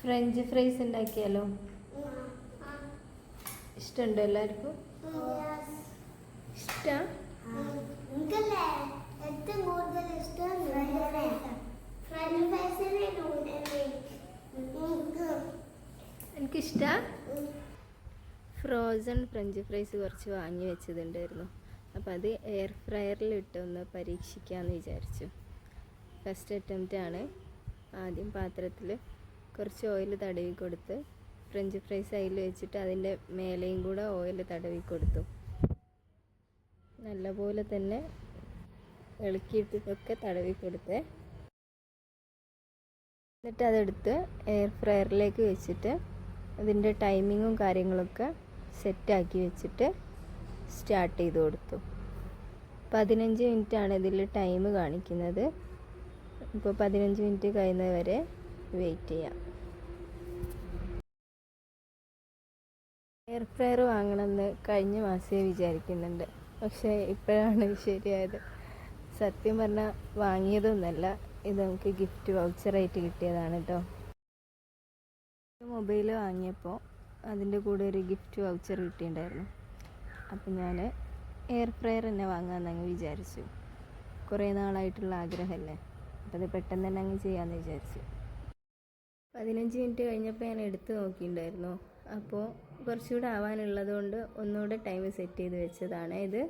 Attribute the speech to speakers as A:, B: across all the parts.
A: French fries ഉണ്ടാക്കിയാലോ? ഇഷ്ടമുണ്ടോ എല്ലാവർക്കും? ഇഷ്ടം? എനിക്കിഷ്ട? ഫ്രോസൺ ഫ്രഞ്ച് ഫ്രൈസ് കുറച്ച് വാങ്ങി വെച്ചതുണ്ടായിരുന്നു. അപ്പോൾ അത് എയർ ഫ്രയറിൽ ഇട്ടൊന്ന് പരീക്ഷിക്കാമെന്ന് വിചാരിച്ചു. ഫസ്റ്റ് അറ്റംപ്റ്റ് ആണ് ആദ്യം പാത്രത്തിൽ കുറച്ച് ഓയിൽ തടവി കൊടുത്ത് ഫ്രഞ്ച് ഫ്രൈസ് അതിൽ വെച്ചിട്ട് അതിന്റെ മേലെയും കൂടെ ഓയിൽ തടവി കൊടുത്തു. നല്ലപോലെ തന്നെ ഇളക്കിയിട്ടൊക്കെ തടവി കൊടുത്തേ. എന്നിട്ട് അതെടുത്ത് എയർ ഫ്രയറിലേക്ക് വെച്ചിട്ട് അതിന്റെ ടൈമിങ്ങും കാര്യങ്ങളൊക്കെ സെറ്റാക്കി വെച്ചിട്ട് സ്റ്റാർട്ട് ചെയ്ത് കൊടുത്തു. പതിനഞ്ച് മിനിറ്റാണ് ഇതിൽ ടൈം കാണിക്കുന്നത്. ഇപ്പോൾ പതിനഞ്ച് മിനിറ്റ് കഴിയുന്നത് വരെ വെയിറ്റ് ചെയ്യാം. എയർ ഫ്രയർ വാങ്ങണമെന്ന് കഴിഞ്ഞ മാസമേ വിചാരിക്കുന്നുണ്ട്. പക്ഷേ ഇപ്പോഴാണ് ശരിയായത്. സത്യം പറഞ്ഞാൽ വാങ്ങിയതൊന്നല്ല. ഇത് നമുക്ക് ഗിഫ്റ്റ് വൗച്ചറായിട്ട് കിട്ടിയതാണ് കേട്ടോ. മൊബൈൽ വാങ്ങിയപ്പോൾ അതിന്റെ കൂടെ ഒരു ഗിഫ്റ്റ് വൗച്ചർ കിട്ടിയിട്ടുണ്ടായിരുന്നു. അപ്പം ഞാൻ എയർ ഫ്രയർ തന്നെ വാങ്ങാമെന്ന് വിചാരിച്ചു. കുറേ നാളായിട്ടുള്ള ആഗ്രഹമല്ലേ? അപ്പം അത് പെട്ടെന്ന് തന്നെ അങ്ങ് ചെയ്യാമെന്ന് വിചാരിച്ചു. പതിനഞ്ച് മിനിറ്റ് കഴിഞ്ഞപ്പോൾ ഞാൻ എടുത്ത് നോക്കിയിട്ടുണ്ടായിരുന്നു. അപ്പോൾ കുറച്ചുകൂടെ ആവാനുള്ളത് കൊണ്ട് ഒന്നുകൂടെ ടൈം സെറ്റ് ചെയ്ത് വെച്ചതാണ് ഇത്.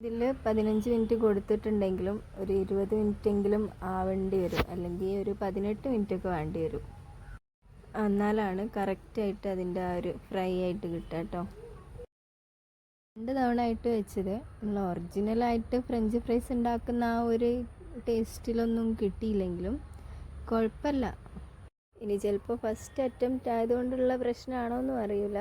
A: ഇതിൽ പതിനഞ്ച് മിനിറ്റ് കൊടുത്തിട്ടുണ്ടെങ്കിലും ഒരു ഇരുപത് മിനിറ്റെങ്കിലും ആവേണ്ടി വരും. അല്ലെങ്കിൽ ഒരു പതിനെട്ട് മിനിറ്റൊക്കെ വേണ്ടി വരും. എന്നാലാണ് കറക്റ്റായിട്ട് അതിന്റെ ആ ഒരു ഫ്രൈ ആയിട്ട് കിട്ടുക കേട്ടോ. രണ്ട് തവണ ആയിട്ട് വെച്ചത്. നമ്മൾ ഒറിജിനലായിട്ട് ഫ്രഞ്ച് ഫ്രൈസ് ഉണ്ടാക്കുന്ന ആ ഒരു ടേസ്റ്റിലൊന്നും കിട്ടിയില്ലെങ്കിലും കുഴപ്പമില്ല. ഇനി ചിലപ്പോൾ ഫസ്റ്റ് അറ്റംപ്റ്റ് ആയതുകൊണ്ടുള്ള പ്രശ്നമാണോ എന്നും അറിയില്ല.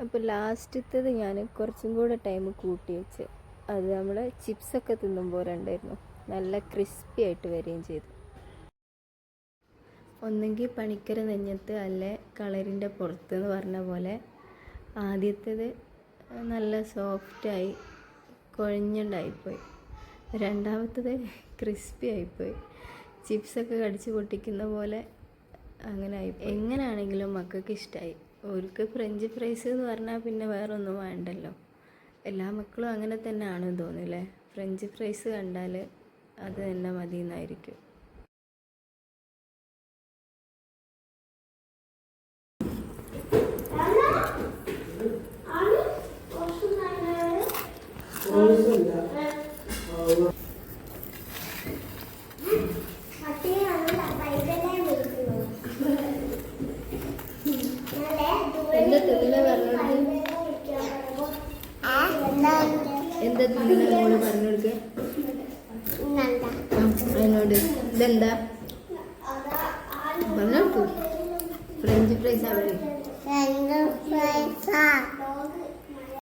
A: അപ്പോൾ ലാസ്റ്റത്തത് ഞാൻ കുറച്ചും കൂടെ ടൈം കൂട്ടി വെച്ച്. അത് നമ്മൾ ചിപ്സൊക്കെ തിന്നും പോലെ ഉണ്ടായിരുന്നു. നല്ല ക്രിസ്പി ആയിട്ട് വരികയും ചെയ്തു. ഒന്നെങ്കിൽ പണിക്കര നെഞ്ഞത്ത് അല്ലെ കളറിന്റെ പുറത്ത് എന്ന് പറഞ്ഞ പോലെ ആദ്യത്തേത് നല്ല സോഫ്റ്റായി കുഴഞ്ഞുണ്ടായിപ്പോയി. രണ്ടാമത്തത് ക്രിസ്പി ആയിപ്പോയി. ചിപ്സൊക്കെ കടിച്ച് പൊട്ടിക്കുന്ന പോലെ അങ്ങനെ ആയി എങ്ങനെയാണെങ്കിലും മക്കൾക്ക് ഇഷ്ടമായി അവർക്ക് ഫ്രഞ്ച് ഫ്രൈസ് എന്ന് പറഞ്ഞാൽ പിന്നെ വേറൊന്നും വേണ്ടല്ലോ. എല്ലാ മക്കളും അങ്ങനെ തന്നെ ആണെന്ന് തോന്നുന്നില്ലേ ഫ്രഞ്ച് ഫ്രൈസ് കണ്ടാൽ അത് തന്നെ മതി എന്നായിരിക്കും എന്താ തിന്നണ പറഞ്ഞോട് എന്താ തിന്നണ മോൾ പറഞ്ഞോടുക്ക്? അതിനോട് ഇതെന്താ? പറഞ്ഞോട്ടു ഫ്രഞ്ച് ഫ്രൈസ് അവിടെ